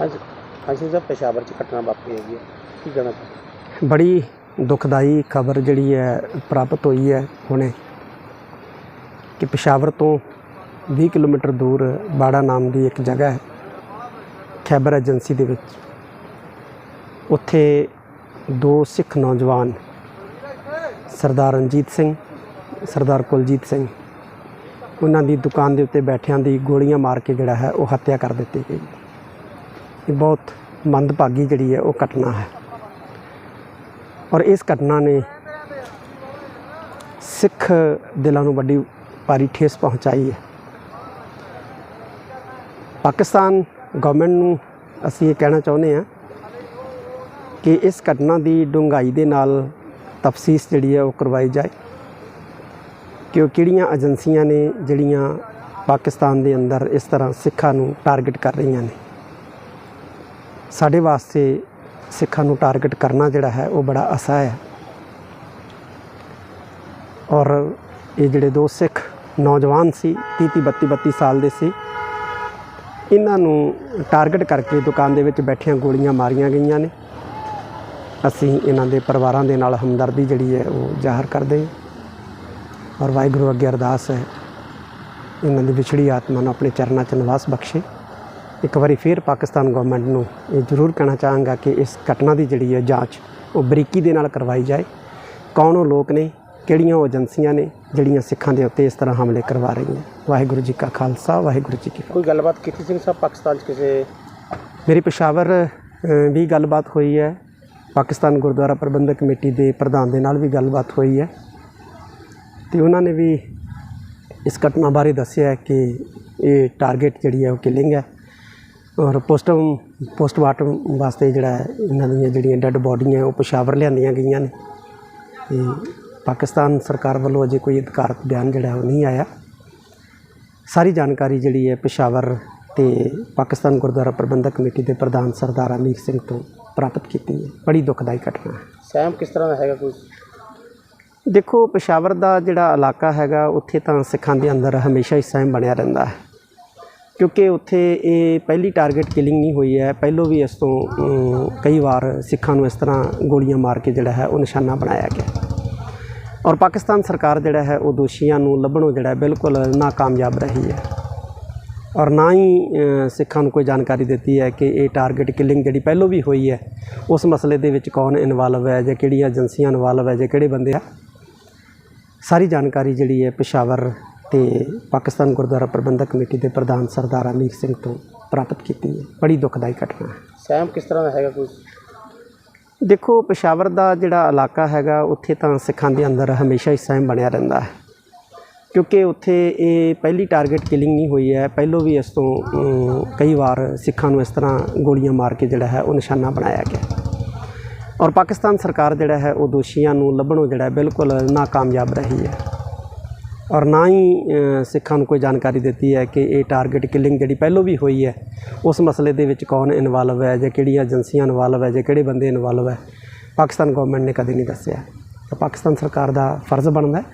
ਹਾਂਜੀ। ਹਾਂਜੀ ਸਰ, ਪੇਸ਼ਾਵਰ ਚ ਘਟਨਾ ਵਾਪਰੀ ਹੈਗੀ ਹੈ। ਕੀ ਕਹਿਣਾ ਚਾਹੁੰਦੇ ਬੜੀ ਦੁਖਦਾਈ ਖਬਰ ਜਿਹੜੀ ਹੈ, ਪ੍ਰਾਪਤ ਹੋਈ ਹੈ ਹੁਣੇ। ਕਿ ਪਿਸ਼ਾਵਰ ਤੋਂ 20 ਕਿਲੋਮੀਟਰ ਦੂਰ ਬਾੜਾ ਨਾਮ ਦੀ ਇੱਕ ਜਗ੍ਹਾ ਹੈ, ਖੈਬਰ ਏਜੰਸੀ ਦੇ ਵਿੱਚ। ਉੱਥੇ ਦੋ ਸਿੱਖ ਨੌਜਵਾਨ, ਸਰਦਾਰ ਰਣਜੀਤ ਸਿੰਘ, ਸਰਦਾਰ ਕੁਲਜੀਤ ਸਿੰਘ, ਉਹਨਾਂ ਦੀ ਦੁਕਾਨ ਦੇ ਉੱਤੇ ਬੈਠਿਆਂ ਦੀ ਗੋਲੀਆਂ ਮਾਰ ਕੇ ਜਿਹੜਾ ਹੈ, ਉਹ ਹੱਤਿਆ ਕਰ ਦਿੱਤੀ ਗਈ। ਇਹ ਬਹੁਤ ਮੰਦਭਾਗੀ ਜਿਹੜੀ ਹੈ ਉਹ ਘਟਨਾ ਹੈ। ਔਰ ਇਸ ਘਟਨਾ ਨੇ ਸਿੱਖ ਦਿਲਾਂ ਨੂੰ ਵੱਡੀ ਭਾਰੀ ਠੇਸ ਪਹੁੰਚਾਈ ਹੈ। ਪਾਕਿਸਤਾਨ ਗਵਰਨਮੈਂਟ ਨੂੰ ਅਸੀਂ ਇਹ ਕਹਿਣਾ ਚਾਹੁੰਦੇ ਹਾਂ ਕਿ ਇਸ ਘਟਨਾ ਦੀ ਡੂੰਘਾਈ ਦੇ ਨਾਲ ਤਫਸੀਸ ਜਿਹੜੀ ਹੈ ਉਹ ਕਰਵਾਈ ਜਾਏ ਕਿ ਉਹ ਕਿਹੜੀਆਂ ਏਜੰਸੀਆਂ ਨੇ ਜਿਹੜੀਆਂ ਪਾਕਿਸਤਾਨ ਦੇ ਅੰਦਰ ਇਸ ਤਰ੍ਹਾਂ ਸਿੱਖਾਂ ਨੂੰ ਟਾਰਗੇਟ ਕਰ ਰਹੀਆਂ ਨੇ। ਸਾਡੇ ਵਾਸਤੇ ਸਿੱਖਾਂ ਨੂੰ ਟਾਰਗੇਟ ਕਰਨਾ ਜਿਹੜਾ ਹੈ, ਉਹ ਬੜਾ ਅਸਾ ਹੈ। ਔਰ ਇਹ ਜਿਹੜੇ ਦੋ ਸਿੱਖ ਨੌਜਵਾਨ ਸੀ 30 32 32 ਸਾਲ ਦੇ ਸੀ, ਇਹਨਾਂ ਨੂੰ ਟਾਰਗੇਟ ਕਰਕੇ ਦੁਕਾਨ ਦੇ ਵਿੱਚ ਬੈਠੀਆਂ ਗੋਲੀਆਂ ਮਾਰੀਆਂ ਗਈਆਂ ਨੇ। ਅਸੀਂ ਇਹਨਾਂ ਦੇ ਪਰਿਵਾਰਾਂ ਦੇ ਨਾਲ ਹਮਦਰਦੀ ਜਿਹੜੀ ਹੈ, ਉਹ ਜ਼ਾਹਰ ਕਰਦੇ ਹਾਂ। ਔਰ ਵਾਹਿਗੁਰੂ ਅੱਗੇ ਅਰਦਾਸ ਹੈ, ਇਹਨਾਂ ਦੀ ਵਿਛੜੀ ਆਤਮਾ ਨੂੰ ਆਪਣੇ ਚਰਨਾਂ 'ਚ ਨਿਵਾਸ ਬਖਸ਼ੇ। ਇੱਕ ਵਾਰੀ ਫਿਰ ਪਾਕਿਸਤਾਨ ਗਵਰਨਮੈਂਟ ਨੂੰ ਇਹ ਜ਼ਰੂਰ ਕਹਿਣਾ ਚਾਹਾਂਗਾ ਕਿ ਇਸ ਘਟਨਾ ਦੀ ਜਿਹੜੀ ਹੈ ਜਾਂਚ ਉਹ ਬਰੀਕੀ ਦੇ ਨਾਲ ਕਰਵਾਈ ਜਾਏ। ਕੌਣ ਉਹ ਲੋਕ ਨੇ ਕਿਹੜੀਆਂ ਉਹ ਏਜੰਸੀਆਂ ਨੇ ਜਿਹੜੀਆਂ ਸਿੱਖਾਂ ਦੇ ਉੱਤੇ ਇਸ ਤਰ੍ਹਾਂ ਹਮਲੇ ਕਰਵਾ ਰਹੀਆਂ? ਵਾਹਿਗੁਰੂ ਜੀ ਕਾ ਖਾਲਸਾ ਵਾਹਿਗੁਰੂ ਜੀ ਕੀ ਫਤਿਹ। ਕੋਈ ਗੱਲਬਾਤ ਕੀਤੀ ਸਿੰਘ ਸਾਹਿਬ ਪਾਕਿਸਤਾਨ ਚ ਕਿਸੇ ਮੇਰੀ ਪੇਸ਼ਾਵਰ ਵੀ ਗੱਲਬਾਤ ਹੋਈ ਹੈ। ਪਾਕਿਸਤਾਨ ਗੁਰਦੁਆਰਾ ਪ੍ਰਬੰਧਕ ਕਮੇਟੀ ਦੇ ਪ੍ਰਧਾਨ ਦੇ ਨਾਲ ਵੀ ਗੱਲਬਾਤ ਹੋਈ ਹੈ। ਤੇ ਉਹਨਾਂ ਨੇ ਵੀ ਇਸ ਘਟਨਾ ਬਾਰੇ ਦੱਸਿਆ ਕਿ ਇਹ ਟਾਰਗੇਟ ਜਿਹੜੀ ਹੈ ਉਹ ਕਿਲਿੰਗ ਹੈ। ਔਰ ਪੋਸਟਮ ਪੋਸਟਮਾਰਟਮ ਵਾਸਤੇ ਜਿਹੜਾ ਇਹਨਾਂ ਦੀਆਂ ਜਿਹੜੀਆਂ ਡੈੱਡ ਬੋਡੀਆਂ ਉਹ ਪੇਸ਼ਾਵਰ ਲਿਆਂਦੀਆਂ ਗਈਆਂ ਨੇ। ਤੇ ਪਾਕਿਸਤਾਨ ਸਰਕਾਰ ਵੱਲੋਂ ਅਜੇ ਕੋਈ ਅਧਿਕਾਰਤ ਬਿਆਨ ਜਿਹੜਾ ਉਹ ਨਹੀਂ ਆਇਆ। ਸਾਰੀ ਜਾਣਕਾਰੀ ਜਿਹੜੀ ਹੈ ਪੇਸ਼ਾਵਰ ਤੇ ਪਾਕਿਸਤਾਨ ਗੁਰਦੁਆਰਾ ਪ੍ਰਬੰਧਕ ਕਮੇਟੀ ਦੇ ਪ੍ਰਧਾਨ ਸਰਦਾਰ ਅਮੀਰ ਸਿੰਘ ਤੋਂ ਪ੍ਰਾਪਤ ਕੀਤੀ ਹੈ। ਬੜੀ ਦੁਖਦਾਈ ਘਟਨਾ ਹੈ। ਸਹਿਮ ਕਿਸ ਤਰ੍ਹਾਂ ਦਾ ਹੈਗਾ ਕੋਈ? ਦੇਖੋ ਪੇਸ਼ਾਵਰ ਦਾ ਜਿਹੜਾ ਇਲਾਕਾ ਹੈਗਾ ਉੱਥੇ ਤਾਂ ਸਿੱਖਾਂ ਦੇ ਅੰਦਰ ਹਮੇਸ਼ਾ ਹੀ ਸਹਿਮ ਬਣਿਆ ਰਹਿੰਦਾ ਹੈ। ਕਿਉਂਕਿ ਉੱਥੇ ਇਹ ਪਹਿਲੀ ਟਾਰਗੇਟ ਕਿਲਿੰਗ ਨਹੀਂ ਹੋਈ ਹੈ। ਪਹਿਲੋਂ ਵੀ ਇਸ ਤੋਂ ਕਈ ਵਾਰ ਸਿੱਖਾਂ ਨੂੰ ਇਸ ਤਰ੍ਹਾਂ ਗੋਲੀਆਂ ਮਾਰ ਕੇ ਜਿਹੜਾ ਹੈ ਉਹ ਨਿਸ਼ਾਨਾ ਬਣਾਇਆ ਗਿਆ। ਔਰ ਪਾਕਿਸਤਾਨ ਸਰਕਾਰ ਜਿਹੜਾ ਹੈ ਉਹ ਦੋਸ਼ੀਆਂ ਨੂੰ ਲੱਭਣੋਂ ਜਿਹੜਾ ਬਿਲਕੁਲ ਨਾਕਾਮਯਾਬ ਰਹੀ ਹੈ। ਔਰ ਨਾ ਹੀ ਸਿੱਖਾਂ ਨੂੰ ਕੋਈ ਜਾਣਕਾਰੀ ਦਿੱਤੀ ਹੈ ਕਿ ਇਹ ਟਾਰਗੇਟ ਕਿਲਿੰਗ ਜਿਹੜੀ ਪਹਿਲੋਂ ਵੀ ਹੋਈ ਹੈ, ਉਸ ਮਸਲੇ ਦੇ ਵਿੱਚ ਕੌਣ ਇਨਵੋਲਵ ਹੈ ਜਾਂ ਕਿਹੜੀਆਂ ਏਜੰਸੀਆਂ ਇਨਵੋਲਵ ਹੈ ਜਾਂ ਕਿਹੜੇ ਬੰਦੇ ਆ, ਸਾਰੀ ਜਾਣਕਾਰੀ ਜਿਹੜੀ ਹੈ ਪੇਸ਼ਾਵਰ ਤੇ ਪਾਕਿਸਤਾਨ ਗੁਰਦੁਆਰਾ ਪ੍ਰਬੰਧਕ ਕਮੇਟੀ ਦੇ ਪ੍ਰਧਾਨ ਸਰਦਾਰ ਅਮੀਰ ਸਿੰਘ ਤੋਂ ਪ੍ਰਾਪਤ ਕੀਤੀ ਹੈ। ਬੜੀ ਦੁਖਦਾਈ ਘਟਨਾ ਹੈ। ਸਹਿਮ ਕਿਸ ਤਰ੍ਹਾਂ ਦਾ ਹੈਗਾ ਕੋਈ? ਦੇਖੋ ਪੇਸ਼ਾਵਰ ਦਾ ਜਿਹੜਾ ਇਲਾਕਾ ਹੈਗਾ ਉੱਥੇ ਤਾਂ ਸਿੱਖਾਂ ਦੇ ਅੰਦਰ ਹਮੇਸ਼ਾ ਹੀ ਸਹਿਮ ਬਣਿਆ ਰਹਿੰਦਾ ਹੈ। ਕਿਉਂਕਿ ਉੱਥੇ ਇਹ ਪਹਿਲੀ ਟਾਰਗੇਟ ਕਿਲਿੰਗ ਨਹੀਂ ਹੋਈ ਹੈ। ਪਹਿਲੋਂ ਵੀ ਇਸ ਤੋਂ ਅਮ, ਕਈ ਵਾਰ ਸਿੱਖਾਂ ਨੂੰ ਇਸ ਤਰ੍ਹਾਂ ਗੋਲੀਆਂ ਮਾਰ ਕੇ ਜਿਹੜਾ ਹੈ ਉਹ ਨਿਸ਼ਾਨਾ ਬਣਾਇਆ ਗਿਆ ਔਰ ਪਾਕਿਸਤਾਨ ਸਰਕਾਰ ਜਿਹੜਾ ਹੈ ਉਹ ਦੋਸ਼ੀਆਂ ਨੂੰ ਲੱਭਣੋਂ ਜਿਹੜਾ ਹੈ ਬਿਲਕੁਲ ਨਾਕਾਮਯਾਬ ਰਹੀ ਹੈ। ਔਰ ਨਾ ਹੀ ਸਿੱਖਾਂ ਨੂੰ ਕੋਈ ਜਾਣਕਾਰੀ ਦਿੱਤੀ ਹੈ ਕਿ ਇਹ ਟਾਰਗੇਟ ਕਿਲਿੰਗ ਜਿਹੜੀ ਪਹਿਲੋਂ ਵੀ ਹੋਈ ਹੈ, ਉਸ ਮਸਲੇ ਦੇ ਵਿੱਚ ਕੌਣ ਇਨਵੋਲਵ ਹੈ ਜਾਂ ਕਿਹੜੀਆਂ ਏਜੰਸੀਆਂ ਇਨਵੋਲਵ ਹੈ ਜਾਂ ਕਿਹੜੇ ਬੰਦੇ ਇਨਵੋਲਵ ਹੈ, ਪਾਕਿਸਤਾਨ ਗਵਰਨਮੈਂਟ ਨੇ ਕਦੇ ਨਹੀਂ ਦੱਸਿਆ। ਤਾਂ ਪਾਕਿਸਤਾਨ ਸਰਕਾਰ ਦਾ ਫਰਜ਼ ਬਣਦਾ ਹੈ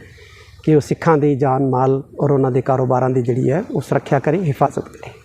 ਕਿ ਉਹ ਸਿੱਖਾਂ ਦੀ ਜਾਨ, ਮਾਲ ਔਰ ਉਹਨਾਂ ਦੇ ਕਾਰੋਬਾਰਾਂ ਦੀ ਜਿਹੜੀ ਹੈ, ਉਹ ਸੁਰੱਖਿਆ ਕਰੇ, ਹਿਫਾਜ਼ਤ ਕਰੇ।